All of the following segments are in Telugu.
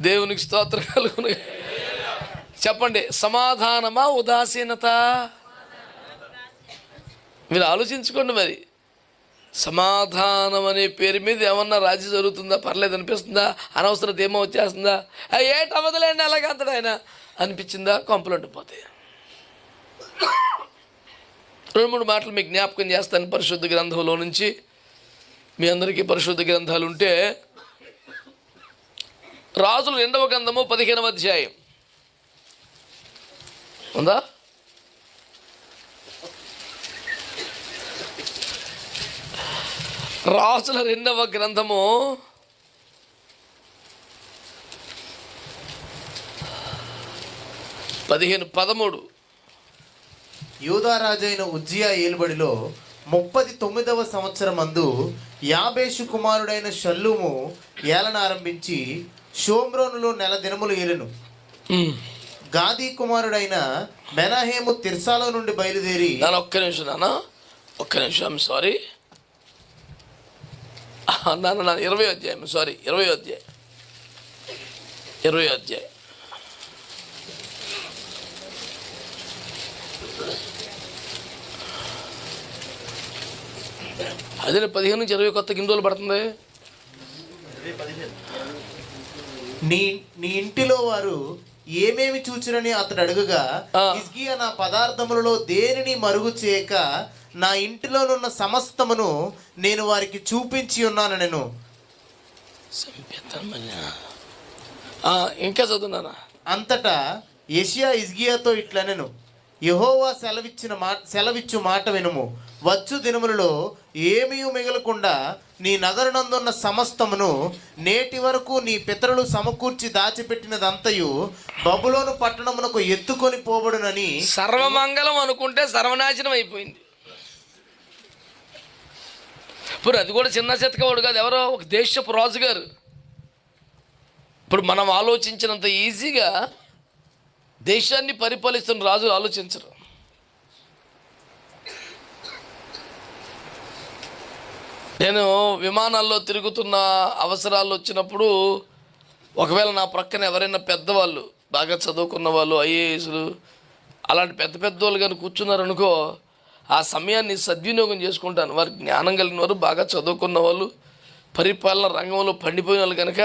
దేవునికి స్తోత్ర కలుగును. చెప్పండి సమాధానమా ఉదాసీనత? మీరు ఆలోచించుకోండి మరి. సమాధానం అనే పేరు మీద ఏమన్నా రాజీ జరుగుతుందా? పర్లేదు అనిపిస్తుందా? అనవసరత ఏమో వచ్చేస్తుందా? ఏటి అవ్వదులేండి అలాగే అంతడు ఆయన. అనిపించిందా? కంప్లైంట్ పోతాయి రెండు మూడు మాటలు మీకు జ్ఞాపకం చేస్తాను పరిశుద్ధ గ్రంథంలో నుంచి. మీ అందరికీ పరిశుద్ధ గ్రంథాలు ఉంటే రాజులు రెండవ గ్రంథము పదిహేనవ అధ్యాయం. ఉందా? రాజుల రెండవ గ్రంథము పదిహేను పదమూడు. యూదారాజైన ఉజ్జియా ఏలుబడిలో ముప్పది తొమ్మిదవ సంవత్సరం అందు యాబేషు కుమారుడైన షల్లుము ఏలన ఆరంభించి షోమ్రోనులో నెల దినములు ఏలెను. గాదీ కుమారుడైన మెనహేము తిర్సాలో నుండి బయలుదేరి నాన్న ఒక్క నిమిషం నాన్న ఒక్క నిమిషం సారీ నాన్న నాన్న ఇరవై అధ్యాయం సారీ ఇరవై అధ్యాయం. ఇరవై అధ్యాయం. అదే పదిహేను నుంచి ఇరవై కొత్త రోజులు పడుతుంది. నీ నీ ఇంటిలో వారు ఏమేమి చూచిరని అతడు అడుగగా. ఇస్గియా నా పదార్థములలో దేనిని మరుగు చేయక నా ఇంటిలోనున్న సమస్తమును నేను వారికి చూపించి ఉన్నాను నేను. ఇంకా చదువున్నానా? అంతటా యెషయా ఇజ్గియాతో ఇట్లనెను యహోవా సెలవిచ్చిన మాట సెలవిచ్చు మాట వినుము. వచ్చు దినములలో ఏమీ మిగలకుండా నీ నగరునందున్న సమస్తమును నేటి వరకు నీ పితరులు సమకూర్చి దాచిపెట్టినదంతయు బబులోను పట్టణమునకు ఎత్తుకొని పోబడునని సర్వమంగళం అనుకుంటే సర్వనాశనం అయిపోయింది. ఇప్పుడు అది కూడా చిన్న చెత్తకవాడు కాదు ఎవరో ఒక దేశపు రాజుగారు. ఇప్పుడు మనం ఆలోచించినంత ఈజీగా దేశాన్ని పరిపాలిస్తున్న రాజులు ఆలోచించరు. నేను విమానాల్లో తిరుగుతున్న అవసరాలు వచ్చినప్పుడు ఒకవేళ నా ప్రక్కన ఎవరైనా పెద్దవాళ్ళు బాగా చదువుకున్న వాళ్ళు ఐఏఎస్లు అలాంటి పెద్ద పెద్ద వాళ్ళు కానీ కూర్చున్నారనుకో ఆ సమయాన్ని సద్వినియోగం చేసుకుంటాను. వారికి జ్ఞానం కలిగిన వారు బాగా చదువుకున్న వాళ్ళు పరిపాలన రంగంలో పండిపోయిన వాళ్ళు కనుక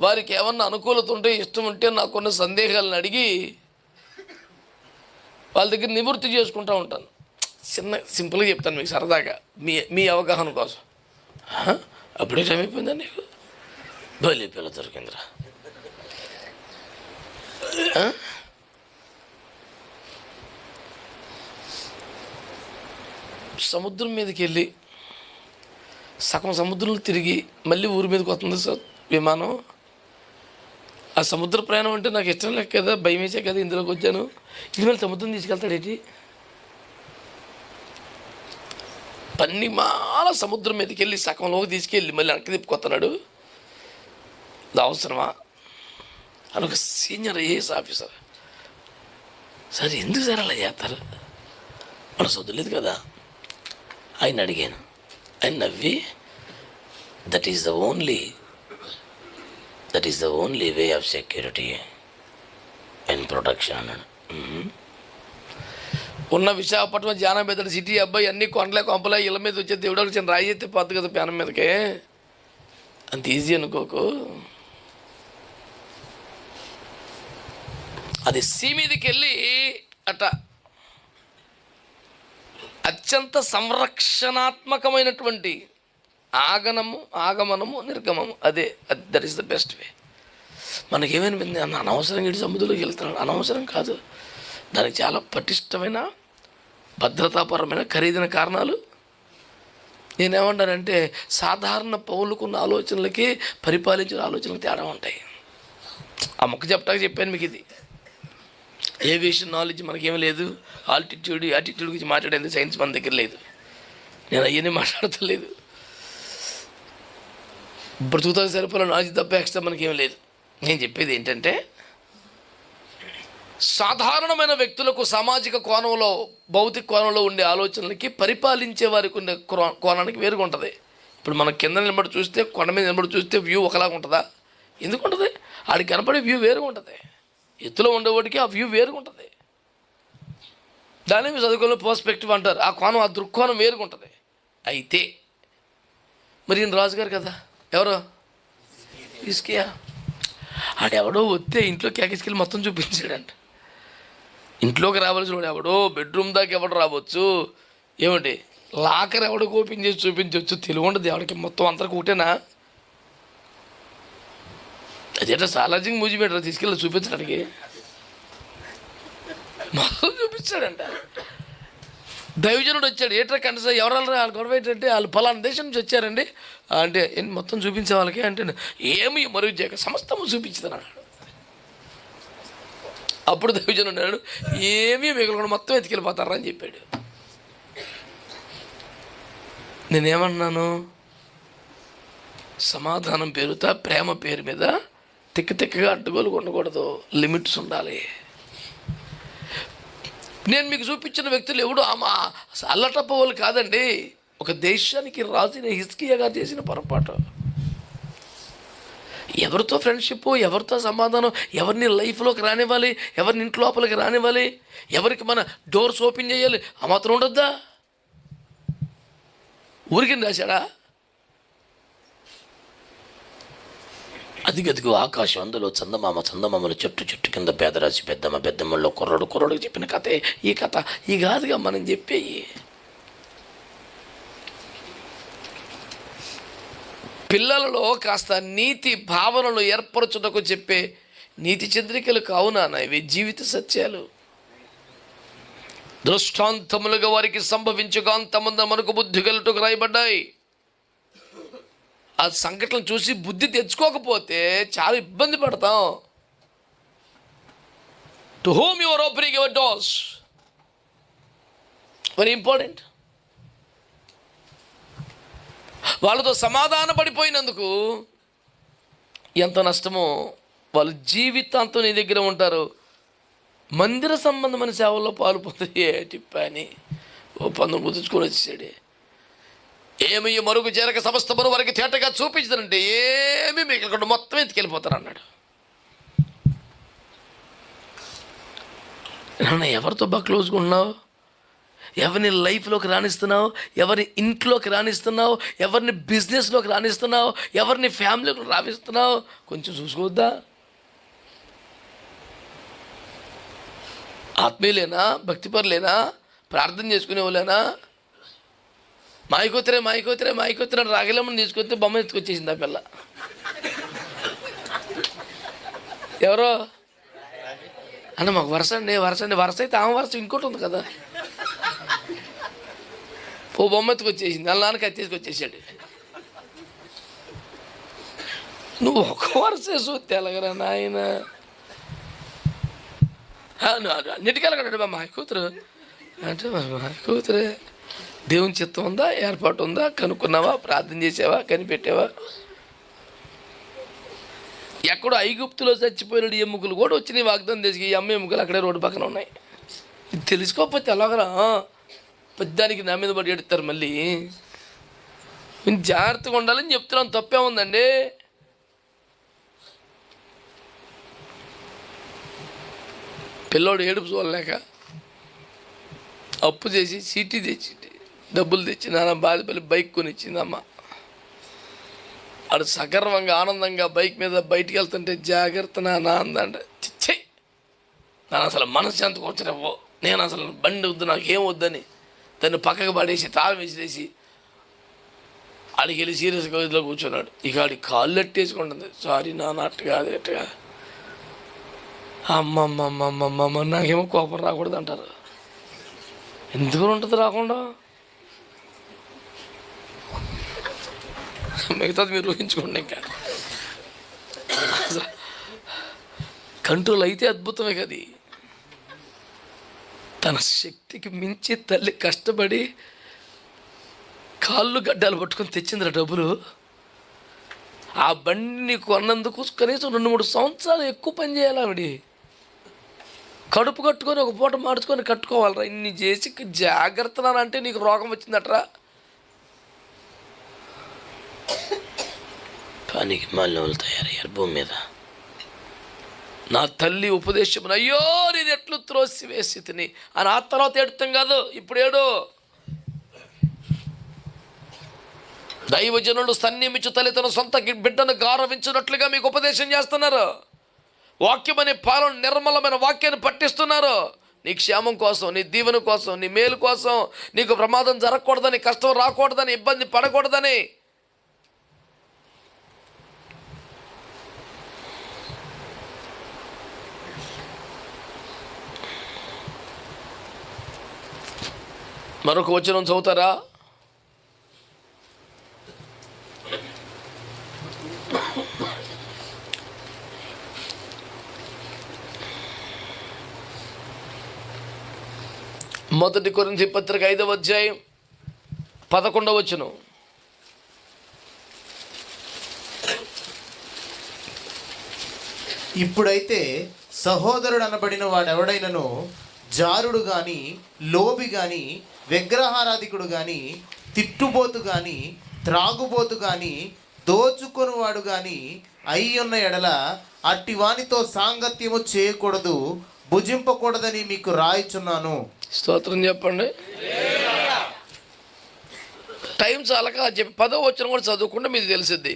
వారికి ఏమన్నా అనుకూలత ఉంటే ఇష్టం ఉంటే నాకున్న సందేహాలను అడిగి వాళ్ళ దగ్గర నివృత్తి చేసుకుంటూ ఉంటాను. చిన్న సింపుల్గా చెప్తాను మీకు సరదాగా. మీ మీ అవగాహన కోసం. అప్పుడే టైం అయిపోయిందా నీకు? బలి పిల్ల దొరికిందిరా. సముద్రం మీదకి వెళ్ళి సగం సముద్రంలో తిరిగి మళ్ళీ ఊరి మీదకి వస్తుంది సార్ విమానం. ఆ సముద్ర ప్రయాణం అంటే నాకు ఇష్టం లేక కదా భయం వేసే కదా ఇందులోకి వచ్చాను. ఇది సముద్రం తీసుకెళ్తాడేటి పన్నిమాల సముద్రం మీదకి వెళ్ళి సగంలోకి తీసుకెళ్ళి మళ్ళీ వెనక్కి తిప్పుకొస్తున్నాడు అది అవసరమా? అని ఒక సీనియర్ ఐఏఎస్ ఆఫీసర్. సార్ ఎందుకు సార్ అలా చేస్తారు? మన చదువులేదు కదా. ఆయన అడిగాను. ఆయన నవ్వి that is the only that is the only way of security and protection అన్నాడు. ఉన్న విశాఖపట్నం జానం పెద్ద సిటీ అబ్బాయి అన్ని కొండలే కొంపలే ఇళ్ళ మీద వచ్చే దేవుడు చిన్న రాయి ఎత్తే పోద్ది కదా పేనం మీదకి. అంత ఈజీ అనుకోకు. అది సీ మీదకి వెళ్ళి అట. అత్యంత సంరక్షణాత్మకమైనటువంటి ఆగనము ఆగమనము నిర్గమము. అదే that is the best way మనకేమనిపింది అన్న అనవసరం ఇటు సముద్రంలోకి వెళ్తున్నాడు. అనవసరం కాదు. దానికి చాలా పటిష్టమైన భద్రతాపరమైన ఖరీదైన కారణాలు. నేనేమంటానంటే సాధారణ పౌరులకున్న ఆలోచనలకి పరిపాలించిన ఆలోచనలకు తేడా ఉంటాయి. ఆ మొక్క చెప్పడానికి చెప్పాను మీకు ఇది. ఏవియేషన్ నాలెడ్జ్ మనకేమీ లేదు. ఆల్టిట్యూడ్ యాటిట్యూడ్ గురించి మాట్లాడేది సైన్స్ మన దగ్గర లేదు. నేను అవన్నీ మాట్లాడతలేదు. బ్రతుకుతాకు సరిపోలే నాలెడ్జ్ తప్ప ఎక్స్ట్రా మనకేం లేదు. నేను చెప్పేది ఏంటంటే సాధారణమైన వ్యక్తులకు సామాజిక కోణంలో భౌతిక కోణంలో ఉండే ఆలోచనలకి పరిపాలించే వారికి ఉండే కోణానికి వేరుగా ఉంటుంది ఇప్పుడు మనం కింద నిలబడి చూస్తే కొండ మీద నిలబడి చూస్తే వ్యూ ఒకలాగా ఉంటుందా? ఎందుకు ఉంటుంది ఆడికి కనపడే వ్యూ వేరుగా ఉంటుంది ఎత్తులో ఉండేవాడికి ఆ వ్యూ వేరుగా ఉంటుంది దాని మీద చదువుకున్న పర్స్పెక్టివ్ అంటారు. ఆ కోణం ఆ దృక్కోణం వేరుగా ఉంటుంది అయితే మరి ఈయన రాజుగారు కదా? ఎవరు? ఇస్కియా. ఆడెవడో వస్తే ఇంట్లో కేకేసుకెళ్ళి మొత్తం చూపించాడంట. ఇంట్లోకి రావాల్సిన వాడు ఎవడో బెడ్రూమ్ దాకా ఎవడు రావచ్చు. ఏమండి? లాకర్ ఎవడికి ఓపెన్ చేసి చూపించవచ్చు తెలివి ఉండదు ఎవడికి మొత్తం అందరికి ఒకటేనా? అదేంటో సాలాజింగ్ మూజీ పెట్టరా తీసుకెళ్ళి చూపించడానికి? మొత్తం చూపించాడంట. దైవజనుడు వచ్చాడు. ఏట్రా కంటే ఎవరు వాళ్ళు గొడవ ఏంటంటే వాళ్ళు ఫలానా దేశం నుంచి వచ్చారండి. అంటే ఏంటి మొత్తం చూపించే వాళ్ళకి? అంటే ఏమి మరుగు చేయక సమస్తము చూపించుతున్నాడు అప్పుడు దైవజనుడు అన్నాడు ఏమీ మిగలకుండా మొత్తం ఎత్తుకెళ్ళిపోతారా అని చెప్పాడు. నేనేమన్నాను? సమాధానం పేరుతో ప్రేమ పేరు మీద తిక్క తిక్కగా అడ్డుగోలు ఉండకూడదు. లిమిట్స్ ఉండాలి. నేను మీకు చూపించిన వ్యక్తులు ఎవడు? ఆమా అల్లటప్ప వాళ్ళు కాదండి. ఒక దేశానికి రాజుని హిస్కియాగా చేసిన పొరపాటు. ఎవరితో ఫ్రెండ్షిప్ ఎవరితో సమాధానం ఎవరిని లైఫ్లోకి రానివ్వాలి ఎవరిని ఇంటి లోపలికి రానివ్వాలి ఎవరికి మన డోర్స్ ఓపెన్ చేయాలి ఆ మాత్రం ఉండొద్దా? ఊరికి రాశాడా? అదిగదిగో ఆకాశం అందులో చందమామ చందమామలు చెట్టు చెట్టు కింద పేదరాశి పెద్దమ్మ పెద్దమ్మలో కుర్రడు కుర్రడు చెప్పిన కథే. ఈ కథ ఈ కాదుగా మనం చెప్పేయి. పిల్లలలో కాస్త నీతి భావనలు ఏర్పరచుటకు చెప్పే నీతి చంద్రికలు కావునా ఇవి జీవిత సత్యాలు. దృష్టాంతములుగా వారికి సంభవించుగా అంతమంది మనకు బుద్ధి కలుటకు రాయబడ్డాయి. ఆ సంఘటనలు చూసి బుద్ధి తెచ్చుకోకపోతే చాలా ఇబ్బంది పడతాం. To home your opening your doors very important వాళ్ళతో సమాధాన పడిపోయినందుకు ఎంత నష్టమో వాళ్ళు జీవితాంతం నీ దగ్గర ఉంటారు. మందిర సంబంధమైన సేవల్లో పాలు పొందే టిప్పని ఓ పందులు ముదుచుకొని వచ్చేసాడే. ఏమి మరుగు చేరక సమస్త మరుగు వరకు తేటగా చూపించదంటే ఏమి మీకు ఇక్కడ మొత్తం ఎత్తుకెళ్ళిపోతారు అన్నాడు. నాన్న ఎవరితో బాగా క్లోజ్గా ఉన్నావు? ఎవరిని లైఫ్లోకి రాణిస్తున్నావు ఎవరిని ఇంట్లోకి రాణిస్తున్నావు ఎవరిని బిజినెస్లోకి రాణిస్తున్నావు ఎవరిని ఫ్యామిలీకి రాణిస్తున్నావు కొంచెం చూసుకోవద్దా? ఆత్మీయులేనా? భక్తిపరులేనా? ప్రార్థన చేసుకునే వాళ్ళేనా మాయకూతురే మాయకూతురే మాయకూతురే అని తీసుకొస్తే బొమ్మ ఎత్తుకొచ్చేసింది ఆ పిల్ల. ఎవరో? అన్న మాకు వరుస అండి వరుస అండి వరుస అయితే ఆమె వరుస ఇంకోటి ఉంది కదా. ఓ బొమ్మ ఎత్తుకొచ్చేసింది అలా నాన్నకి అది తీసుకొచ్చేసాడు. నువ్వు ఒక వరుస చూస్తే ఎలాగరా నాయన. అన్నిటికెళ్ళగలడు మా కూతురు అంటే మా కూతురే దేవుని చిత్తం ఉందా? ఏర్పాటు ఉందా? కనుక్కున్నావా? ప్రార్థన చేసావా? కనిపెట్టావా? ఎక్కడో ఐగుప్తులో చచ్చిపోయిన ఎముకలు కూడా వచ్చినాయి వాగ్దానం చేసి ఈ అమ్మ ఎముకలు అక్కడే రోడ్డు పక్కన ఉన్నాయి. ఇది తెలుసుకోకపోతే ఎలాగరా? పెద్దానికి నా మీద పడి ఎడతారు మళ్ళీ. నేను జాగ్రత్తగా ఉండాలని చెప్తున్నాను. తప్పే ఉందండి. పిల్లోడు ఏడుపు చూడలేక అప్పు చేసి సీటీ తెచ్చి డబ్బులు తెచ్చి నాన్న బాధపల్లి బైక్ కొనిచ్చిందమ్మ. వాడు సగర్వంగా ఆనందంగా బైక్ మీద బయటికి వెళ్తుంటే జాగ్రత్త నాన్న అందంటే చిచ్చే నాన్న అసలు మనశ్శాంతి కూర్చోలేవు నేను అసలు బండి వద్దు నాకు ఏం వద్దని. దాన్ని పక్కకు పడేసి తాళం వేసేసి ఆడికి వెళ్ళి సీరియస్గా ఇదిలో కూర్చున్నాడు. ఇక ఆడి కాళ్ళు ఎట్టేసుకుంటుంది సారీ నాన్న అట్టు కాదు ఎట్టు కాదు. అమ్మమ్మమ్మమ్మమ్మ నాకేమో కోపం రాకూడదు అంటారు ఎందుకు ఉంటుంది రాకుండా? మిగతాది మీరు ఊహించుకోండి ఇంకా. కంట్రోల్ అయితే అద్భుతమే కది. తన శక్తికి మించి తల్లి కష్టపడి కాళ్ళు గడ్డాలు పట్టుకొని తెచ్చిందిరా డబ్బులు. ఆ బండిని కొన్నందుకు కనీసం రెండు మూడు సంవత్సరాలు ఎక్కువ పని చేయాలి ఆవిడ. కడుపు కట్టుకొని ఒక పూట మార్చుకొని కట్టుకోవాలరా. ఇన్ని చేసి జాగ్రత్త అంటే నీకు రోగం వచ్చిందట్రా. పనికి మళ్ళీ వాళ్ళు తయారయ్యారు భూమి మీద. నా తల్లి ఉపదేశం అయ్యో నేను ఎట్లు త్రోసి వేసి తిని అని ఆ తర్వాత ఏడుతాం కాదు ఇప్పుడు ఏడు. దైవజనులు సన్నిమించు తల్లి తన సొంత బిడ్డను గౌరవించినట్లుగా మీకు ఉపదేశం చేస్తున్నారు. వాక్యం అనే పాలన నిర్మలమైన వాక్యాన్ని పట్టిస్తున్నారు. నీ క్షేమం కోసం నీ దీవెన కోసం నీ మేలు కోసం నీకు ప్రమాదం జరగకూడదని కష్టం రాకూడదని ఇబ్బంది పడకూడదని మరొక వచనం చదువుతారా? మొదటి కొరింథీ పత్రిక ఐదవ అధ్యాయం పదకొండవ వచనం. ఇప్పుడైతే సహోదరుడు అనబడిన వాడెవడైనను? జారుడు గాని లోబి గాని విగ్రహారాధికుడు కానీ తిట్టుబోతు కానీ త్రాగుబోతు కానీ దోచుకొనివాడు కానీ అయి ఉన్న ఎడల అట్టి వానితో సాంగత్యము చేయకూడదు భుజింపకూడదని మీకు రాయిచున్నాను. స్తోత్రం చెప్పండి. టైం చాలక చెప్పి పదో వచ్చిన కూడా చదువుకుంటే మీకు తెలిసిద్ది.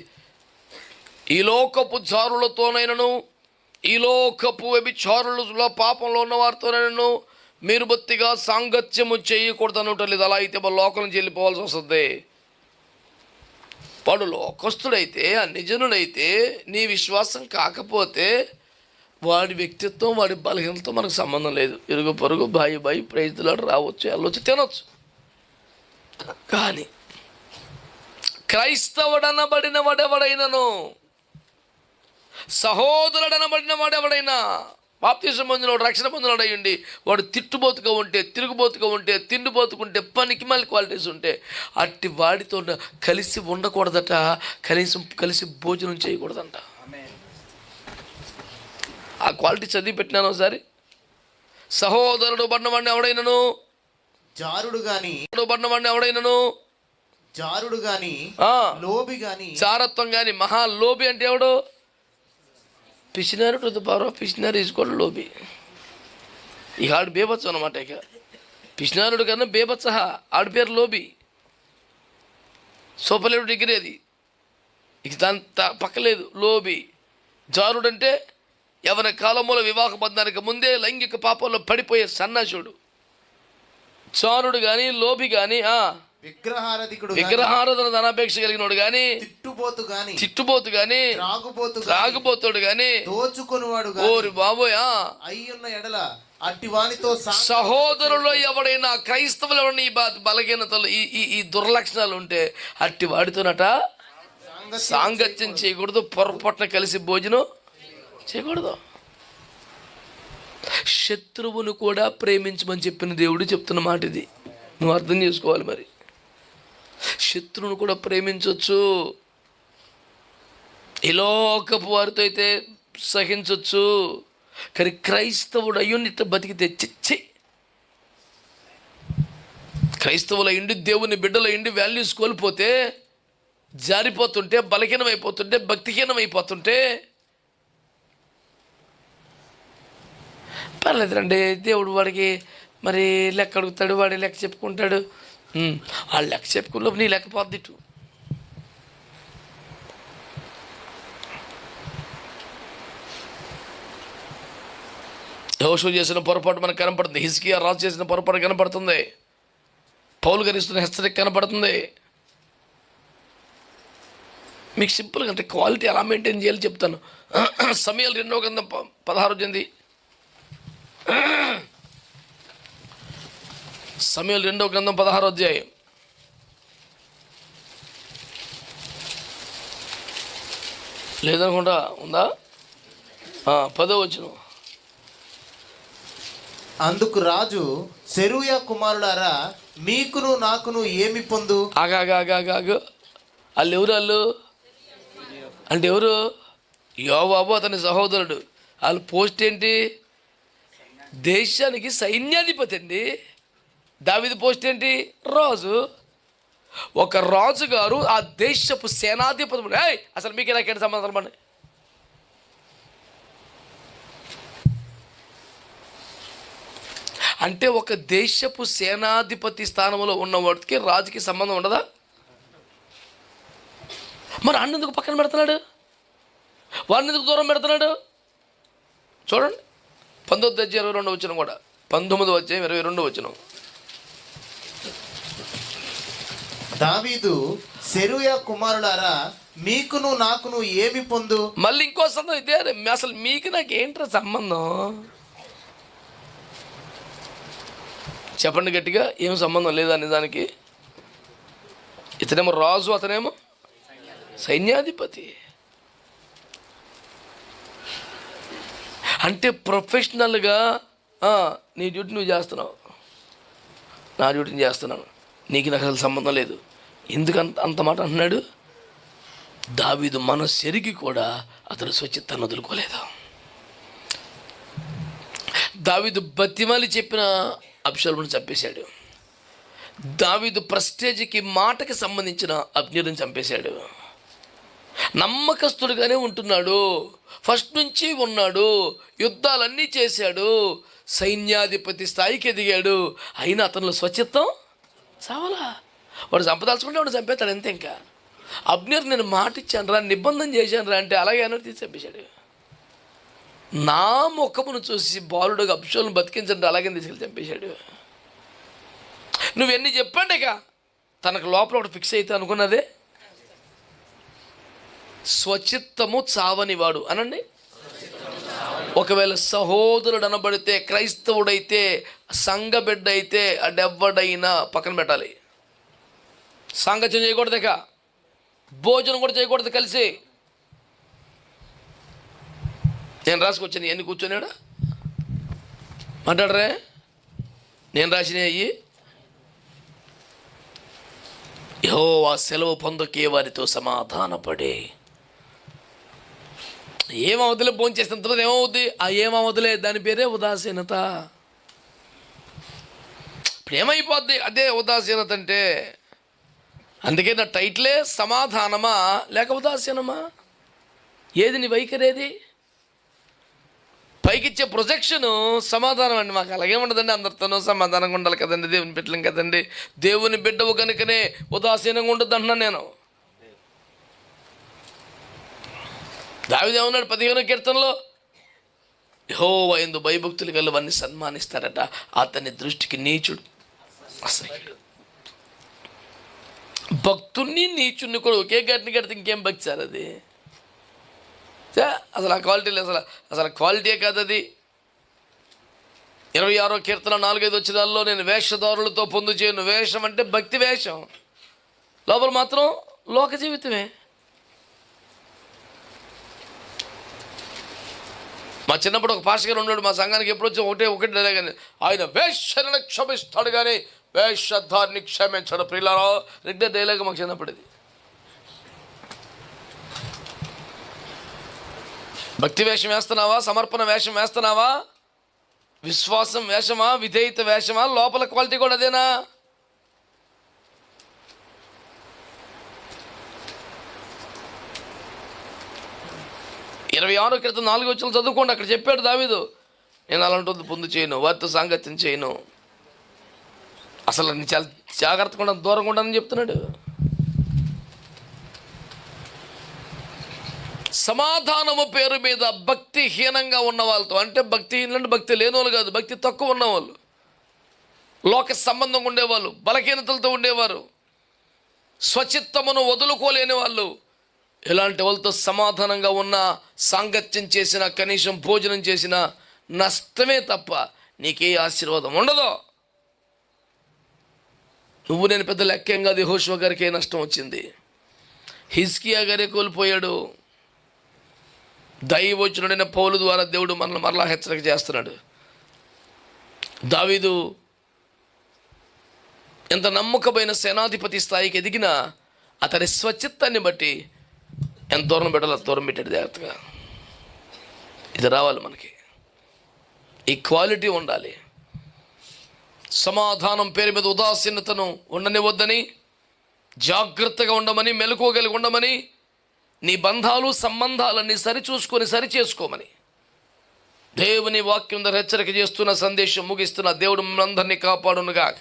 ఈ లోకపు చారులతోనైనను ఈ లోకపు వ్యభిచారులలో పాపంలో ఉన్న వారితోనైనను మీరు బొత్తిగా సాంగత్యము చేయకూడదు అనటలేదు అలా అయితే మన లోకం నుంచి వెళ్ళిపోవాల్సి వస్తుంది. వాడు లోకస్తుడైతే నిజనుడైతే నీ విశ్వాసం కాకపోతే వాడి వ్యక్తిత్వం వాడి బలహీనతో మనకు సంబంధం లేదు. ఇరుగు పొరుగు బాయి బాయి ప్రైజులాడు రావచ్చు వెళ్ళొచ్చు తినొచ్చు. కానీ క్రైస్తవుడనబడిన వాడెవడైనను? సహోదరుడనబడిన వాడెవడైనా? బాప్తీసం పొందినవాడు రక్షణ పొందినవాడు అయ్యండి వాడు తిట్టుబోతుగా ఉంటే తిరుగుబోతుగా ఉంటే తిండిబోతుకుంటే పనికి మళ్ళీ క్వాలిటీస్ ఉంటే అట్టి వాడితో కలిసి ఉండకూడదట కనీసం కలిసి భోజనం చేయకూడదంట. ఆ క్వాలిటీ చదివి పెట్టినాను ఒకసారి. సహోదరుడు పడినవాడిని ఎవడైనను? జారుడు గాని పడినవాడిని ఎవడైనను? జారుడు గాని లోబి గాని చారత్వం కానీ మహా లోబి అంటే ఎవడు? పిసినారి టు ద పవర్ ఆఫ్ పిసినారి ఈజ్ కూడా లోబి. ఇక ఆడు బేబత్సం అనమాట ఇక. పిసినారుడు కన్నా బేబత్సహ ఆడి పేరు లోబి. సోపలేడు డిగ్రీ అది. ఇక దాని పక్కలేదు లోబి. జారుడు అంటే ఎవరి కాలంలో వివాహ బంధానికి ముందే లైంగిక పాపంలో పడిపోయే సన్నాసుడు. చారుడు కానీ లోబి కానీ విగ్రహారాధికుడు గాని, విగ్రహారాధన ధనాపేక్ష కలిగినోడు కానీ తిట్టుబోతు గాని త్రాగుబోతు గాని, కానీ దోచుకొనువాడు గాని ఓరి బాబోయ్ అయ్యున్న ఎడల అట్టి వానితో సా- సహోదరులో ఎవడైనా క్రైస్తవులు ఎవరైనా ఈ బలహీనతలు ఈ ఈ దుర్లక్షణాలు ఉంటే అట్టి వాడితోనట సాంగత్యం చేయకూడదు పొరపాటున కలిసి భోజనం చేయకూడదు. శత్రువును కూడా ప్రేమించమని చెప్పిన దేవుడు చెప్తున్న మాట ఇది నువ్వు అర్థం చేసుకోవాలి మరి. శత్రువును కూడా ప్రేమించవచ్చు ఇలోకపు లోకపు వారితో అయితే సహించవచ్చు కానీ క్రైస్తవుడు అయ్యుని ఇట్లా బతికితే చిచ్చి క్రైస్తవుల ఇండి దేవుని బిడ్డల ఇండి వాల్యూస్ కోల్పోతే జారిపోతుంటే బలహీనం అయిపోతుంటే భక్తిహీనం అయిపోతుంటే పర్లేదురండి దేవుడు వాడికి మరి లెక్క అడుగుతాడు వాడి లెక్క చెప్పుకుంటాడు. ఆ లెక్క చెప్పుకున్న నీ లెక్క పోద్ది ఇటు. యోషు చేసిన పొరపాటు మనకు కనపడుతుంది. హిస్కియా రాజు చేసిన పొరపాటు కనపడుతుంది. పౌలు గరిస్తున్న హెచ్చరిక కనపడుతుంది. మీకు సింపుల్గా అంటే క్వాలిటీ ఎలా మెయింటైన్ చేయాలి చెప్తాను. సమయాలు రెండో కింద ప- పదహారు చెంది సమయాలు రెండో గ్రంథం పదహారు అధ్యాయం. లేదనుకుంటా ఉందా? పదో వచ్చిన అందుకు రాజు సెరూయా కుమారులారా మీకును నాకును ఏమి పొందు? ఆగాగాగాగాగు వాళ్ళు ఎవరు వాళ్ళు? అంటే ఎవరు? యోబాబు అతని సహోదరుడు. వాళ్ళ పోస్ట్ ఏంటి? దేశానికి సైన్యాధిపతి అండి. దావిది పోస్ట్ ఏంటి? రాజు. ఒక రాజు గారు ఆ దేశపు సేనాధిపతి అసలు మీకు నాకేంటి సంబంధం అనమాట అంటే ఒక దేశపు సేనాధిపతి స్థానంలో ఉన్న వాటికి రాజుకి సంబంధం ఉండదా? మరి అన్నందుకు పక్కన పెడుతున్నాడు? వాడిని ఎందుకు దూరం పెడుతున్నాడు? చూడండి. పంతొమ్మిది అధ్యాయం ఇరవై రెండు వచ్చినాం కూడా. పంతొమ్మిది అధ్యాయం ఇరవై రెండు వచ్చినాం దావీదు సెరుయా కుమారులారా మీకును నాకును ఏమి పొందు? మళ్ళీ ఇంకో సందర్భం ఇదే అసలు మీకు నాకు ఏంట్రా సంబంధం? చెప్పండి గట్టిగా ఏం సంబంధం లేదా నిజానికి? ఇతనేమో రాజు అతనేమో సైన్యాధిపతి. అంటే ప్రొఫెషనల్గా నీ డ్యూటీ నువ్వు చేస్తున్నావు. నా డ్యూటీని చేస్తున్నాను. నీకు నాకు అసలు సంబంధం లేదు. ఎందుకంత అంత మాట అంటున్నాడు? దావీదు మనస్సెరిగి కూడా అతడు స్వచ్ఛతను వదులుకోలేదు. దావీదు బతిమాలి చెప్పిన అబ్షాలను చంపేశాడు. దావీదు ప్రస్టేజ్కి మాటకి సంబంధించిన అజ్ఞులను చంపేశాడు. నమ్మకస్తుడుగానే ఉంటున్నాడు. ఫస్ట్ నుంచి ఉన్నాడు. యుద్ధాలన్నీ చేశాడు. సైన్యాధిపతి స్థాయికి ఎదిగాడు. అయినా అతనిలో స్వచ్ఛత్వం చావలా? వాడు చంపదలుచుకుంటే వాడు చంపేస్తాడు అంతే ఇంకా. అబ్నర్ నేను మాట ఇచ్చాను రా నిబంధన చేశాను రా అంటే అలాగే అన్నట్టు తీసి చంపేశాడు నా ముఖమును చూసి బాలుడుగా అబ్షోలను బతికించండి అలాగే తీసుకెళ్ళి చంపేశాడు. నువ్వెన్ని చెప్పండి ఇక. తనకు లోపల ఒకటి ఫిక్స్ అయితే అనుకున్నదే. స్వచిత్తము చావనివాడు అనండి. ఒకవేళ సహోదరుడు అనబడితే క్రైస్తవుడైతే సంఘబిడ్డ అయితే అడెవ్వడైనా పక్కన పెట్టాలి. సాంగత్యం చేయకూడదు ఇక. భోజనం కూడా చేయకూడదు కలిసి. నేను రాసుకొచ్చింది ఎన్ని కూర్చొనిడా మాట్లాడరే. నేను రాసిన అయ్యి. యహో ఆ సెలవు పొందకే వారితో సమాధానపడే. ఏమవుతులే భోజనం చేసిన తర్వాత ఏమవుద్ది? ఆ ఏమవుతులే దాని పేరే ఉదాసీనత. ఇప్పుడు ఏమైపోద్ది అదే ఉదాసీనత అంటే. అందుకే నా టైటిలే సమాధానమా లేక ఉదాసీనమా? ఏది నీ వైఖరేది? పైకిచ్చే ప్రొజెక్షన్ సమాధానం అండి. మాకు అలాగే ఉండదండి. అందరితోనూ సమాధానంగా ఉండాలి కదండి. దేవుని బిడ్డలం కదండి. దేవుని బిడ్డవు కనుకనే ఉదాసీనంగా ఉండదు అంటున్నాను నేను. దావిదేమన్నాడు పదిహేను కీర్తనలో? యహో ఎందు భయభక్తులు గలవన్నీ సన్మానిస్తారట. అతని దృష్టికి నీచుడు. అసహ్యుడు భక్తుణ్ణి నీచుణ్ణి కూడా ఒకే గట్టిని కడితే ఇంకేం భక్తి సార్ అది? అసలు ఆ క్వాలిటీ లేదు. అసలు అసలు క్వాలిటీయే కాదు అది. ఇరవై ఆరో కీర్తన నాలుగైదు వచ్చినాల్లో నేను వేషధారులతో పొందు చేయను. వేషం అంటే భక్తి వేషం. లోపల మాత్రం లోక జీవితమే. మా చిన్నప్పుడు ఒక పాషగారు ఉన్నాడు మా సంఘానికి ఎప్పుడు వచ్చి ఒకటే ఒకటి లేదు కానీ ఆయన వేషణ క్షమిస్తాడు కానీ వేషధారిని క్షమించడం పిల్లరా రెగ్యులర్ డైలాగ్ మాకు చిన్నప్పటిది. భక్తి వేషం వేస్తున్నావా? సమర్పణ వేషం వేస్తున్నావా? విశ్వాసం వేషమా? విధేయత వేషమా? లోపల క్వాలిటీ కూడా అదేనా? ఇరవై ఆరు క్రితం నాలుగు వచ్చిన చదువుకోండి. అక్కడ చెప్పాడు దావీదు నేను అలాంటి పొందు చేయను. వారితో సాంగత్యం చేయను. అసలు నేను చాలా జాగ్రత్తగా ఉండను దూరంగా ఉండనని చెప్తున్నాడు. సమాధానము పేరు మీద భక్తిహీనంగా ఉన్న వాళ్ళతో అంటే భక్తిహీనులు భక్తి లేని వాళ్ళు కాదు భక్తి తక్కువ ఉన్నవాళ్ళు. లోక సంబంధం ఉండేవాళ్ళు బలహీనతలతో ఉండేవారు. స్వచిత్తమును వదులుకోలేని వాళ్ళు. ఇలాంటి వాళ్ళతో సమాధానంగా ఉన్న సాంగత్యం చేసిన కనీసం భోజనం చేసిన నష్టమే తప్ప నీకే ఆశీర్వాదం ఉండదు. నువ్వు నేను పెద్ద లెక్కేం కాదు యెహోషువ గారికి ఏ నష్టం వచ్చింది. హిస్కియా గారే కోల్పోయాడు. దైవోచనుడైన పౌలు ద్వారా దేవుడు మనల్ని మరలా హెచ్చరిక చేస్తున్నాడు. దావీదు ఎంత నమ్మకమైన సేనాధిపతి స్థాయికి ఎదిగినా అతని స్వచిత్తాన్ని బట్టి ఎంత దూరం పెట్టాలో అంత దూరం పెట్టాడు జాగ్రత్తగా. ఇది రావాలి మనకి. ఈ క్వాలిటీ ఉండాలి. సమాధానం పేరు మీద ఉదాసీనతను ఉండనివద్దని జాగ్రత్తగా ఉండమని మెలకువగలిగి ఉండమని నీ బంధాలు సంబంధాలన్నీ సరిచూసుకొని సరిచేసుకోమని. దేవుని వాక్యం ద్వారా హెచ్చరిక చేస్తున్న సందేశం ముగిస్తున్న దేవుడు మనందరినీ అందరినీ కాపాడునుగా